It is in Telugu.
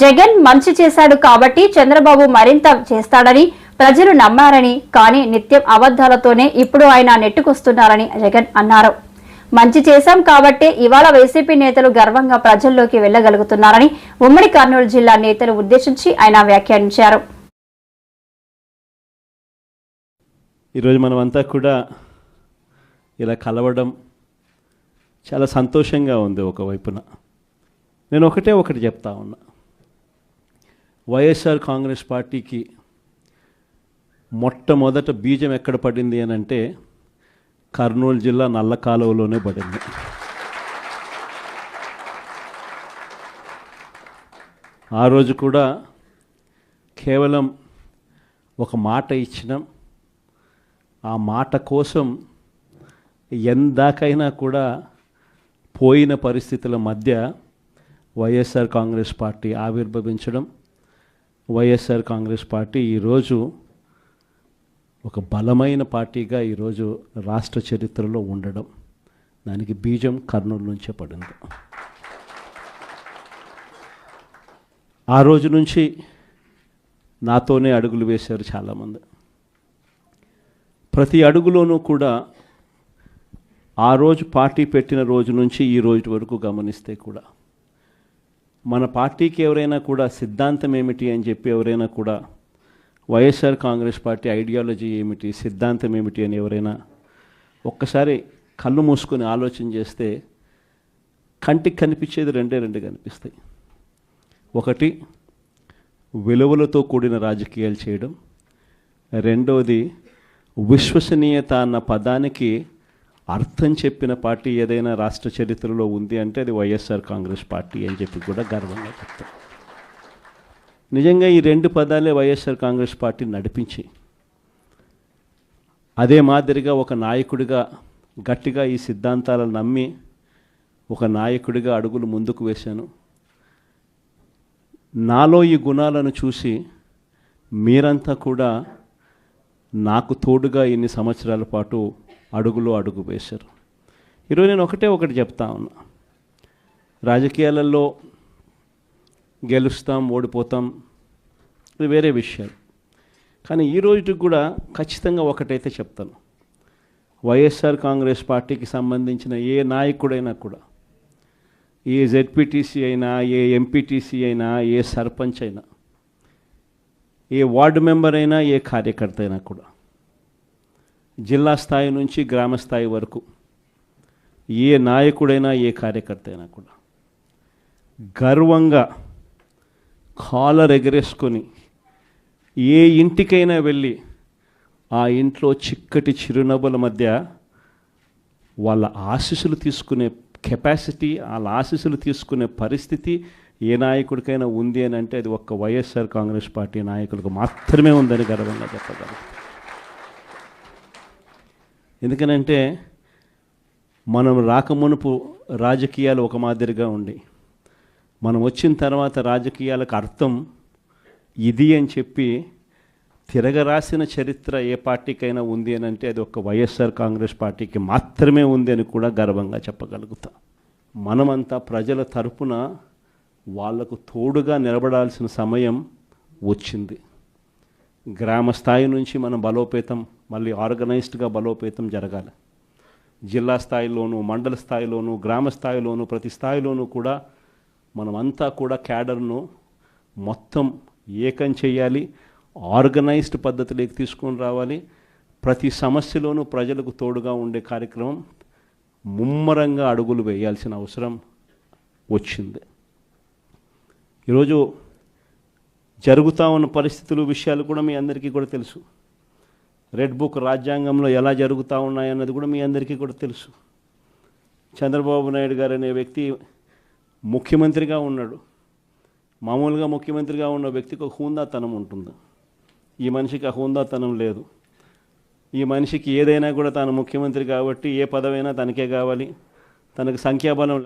జగన్ మంచి చేశాడు కాబట్టి చంద్రబాబు మరింత చేస్తాడని ప్రజలు నమ్మారని కానీ నిత్యం అబద్ధాలతోనే ఇప్పుడు ఆయన నెట్టుకొస్తున్నారని జగన్ అన్నారు. మంచి చేశాం కాబట్టే ఇవాళ వైసీపీ నేతలు గర్వంగా ప్రజల్లోకి వెళ్ళగలుగుతున్నారని ఉమ్మడి కర్నూలు జిల్లా నేతలు ఉద్దేశించి ఆయన వ్యాఖ్యానించారు. ఈరోజు మనమంతా కూడా ఇలా కలవడం చాలా సంతోషంగా ఉంది ఒకవైపున. నేను ఒకటే ఒకటి చెప్తా ఉన్నా. వైఎస్ఆర్ కాంగ్రెస్ పార్టీకి మొట్టమొదట బీజం ఎక్కడ పడింది అని అంటే కర్నూలు జిల్లా నల్ల కాలువలోనే పడింది. ఆ రోజు కూడా కేవలం ఒక మాట ఇచ్చినాం. ఆ మాట కోసం ఎందాకైనా కూడా పోయిన పరిస్థితుల మధ్య వైఎస్ఆర్ కాంగ్రెస్ పార్టీ ఆవిర్భవించడం వైఎస్ఆర్ కాంగ్రెస్ పార్టీ ఈరోజు ఒక బలమైన పార్టీగా ఈరోజు రాష్ట్ర చరిత్రలో ఉండడం. దానికి బీజం కర్నూలు నుంచే పడింది. ఆ రోజు నుంచి నాతోనే అడుగులు వేశారు చాలామంది. ప్రతి అడుగులోనూ కూడా ఆ రోజు పార్టీ పెట్టిన రోజు నుంచి ఈ రోజు వరకు గమనిస్తే కూడా మన పార్టీకి ఎవరైనా కూడా సిద్ధాంతం ఏమిటి అని చెప్పి ఎవరైనా కూడా వైఎస్ఆర్ కాంగ్రెస్ పార్టీ ఐడియాలజీ ఏమిటి సిద్ధాంతం ఏమిటి అని ఎవరైనా ఒక్కసారి కళ్ళు మూసుకొని ఆలోచన చేస్తే కంటికి కనిపించేది రెండే రెండు కనిపిస్తాయి. ఒకటి విలువలతో కూడిన రాజకీయాలు చేయడం. రెండవది విశ్వసనీయత అన్న పదానికి అర్థం చెప్పిన పార్టీ ఏదైనా రాష్ట్ర చరిత్రలో ఉంది అంటే అది వైఎస్ఆర్ కాంగ్రెస్ పార్టీ అని చెప్పి కూడా గర్వంగా చెప్తాం. నిజంగా ఈ రెండు పదాలే వైఎస్ఆర్ కాంగ్రెస్ పార్టీ నడిపించి అదే మాదిరిగా ఒక నాయకుడిగా గట్టిగా ఈ సిద్ధాంతాలను నమ్మి ఒక నాయకుడిగా అడుగులు ముందుకు వేశాను. నాలో ఈ గుణాలను చూసి మీరంతా కూడా నాకు తోడుగా ఇన్ని సంవత్సరాల పాటు అడుగులో అడుగు వేశారు. ఈరోజు నేను ఒకటే ఒకటి చెప్తా ఉన్నా. రాజకీయాలలో గెలుస్తాం ఓడిపోతాం ఇది వేరే విషయాలు కానీ ఈ రోజుకి కూడా ఖచ్చితంగా ఒకటైతే చెప్తాను. వైఎస్ఆర్ కాంగ్రెస్ పార్టీకి సంబంధించిన ఏ నాయకుడైనా కూడా ఏ జెడ్పీటీసీ అయినా ఏ ఎంపీటీసీ అయినా ఏ సర్పంచ్ అయినా ఏ వార్డు మెంబర్ అయినా ఏ కార్యకర్త అయినా కూడా జిల్లా స్థాయి నుంచి గ్రామ స్థాయి వరకు ఏ నాయకుడైనా ఏ కార్యకర్త అయినా కూడా గర్వంగా కాలర్ ఎగరేసుకొని ఏ ఇంటికైనా వెళ్ళి ఆ ఇంట్లో చిక్కటి చిరునవ్వుల మధ్య వాళ్ళ ఆశీస్సులు తీసుకునే కెపాసిటీ వాళ్ళ ఆశీస్సులు తీసుకునే పరిస్థితి ఏ నాయకుడికైనా ఉంది అని అంటే అది ఒక్క వైఎస్ఆర్ కాంగ్రెస్ పార్టీ నాయకులకు మాత్రమే ఉందని గర్వంగా చెప్పగలం ఎందుకనంటే మనం రాకమునుపు రాజకీయాలు ఒక మాదిరిగా ఉండి మనం వచ్చిన తర్వాత రాజకీయాలకు అర్థం ఇది అని చెప్పి తిరగరాసిన చరిత్ర ఏ పార్టీకైనా ఉంది అని అంటే అది ఒక వైఎస్ఆర్ కాంగ్రెస్ పార్టీకి మాత్రమే ఉంది అని కూడా గర్వంగా చెప్పగలుగుతా. మనమంతా ప్రజల తరపున వాళ్ళకు తోడుగా నిలబడాల్సిన సమయం వచ్చింది. గ్రామ స్థాయి నుంచి మనం బలోపేతం మళ్ళీ ఆర్గనైజ్డ్గా బలోపేతం జరగాలి. జిల్లా స్థాయిలోనూ మండల స్థాయిలోనూ గ్రామ స్థాయిలోనూ ప్రతి స్థాయిలోనూ కూడా మనమంతా కూడా క్యాడర్ను మొత్తం ఏకం చేయాలి ఆర్గనైజ్డ్ పద్ధతిలోకి తీసుకొని రావాలి. ప్రతి సమస్యలోనూ ప్రజలకు తోడుగా ఉండే కార్యక్రమం ముమ్మరంగా అడుగులు వేయాల్సిన అవసరం వచ్చింది. ఈరోజు జరుగుతూ ఉన్న పరిస్థితులు విషయాలు కూడా మీ అందరికీ కూడా తెలుసు. రెడ్ బుక్ రాజ్యాంగంలో ఎలా జరుగుతూ ఉన్నాయన్నది కూడా మీ అందరికీ కూడా తెలుసు. చంద్రబాబు నాయుడు గారు అనే వ్యక్తి ముఖ్యమంత్రిగా ఉన్నాడు. మామూలుగా ముఖ్యమంత్రిగా ఉన్న వ్యక్తికి ఒక హూందాతనం ఉంటుంది. ఈ మనిషికి ఆ హూందాతనం లేదు. ఈ మనిషికి ఏదైనా కూడా తాను ముఖ్యమంత్రి కాబట్టి ఏ పదవైనా తనకే కావాలి. తనకు సంఖ్యాబలం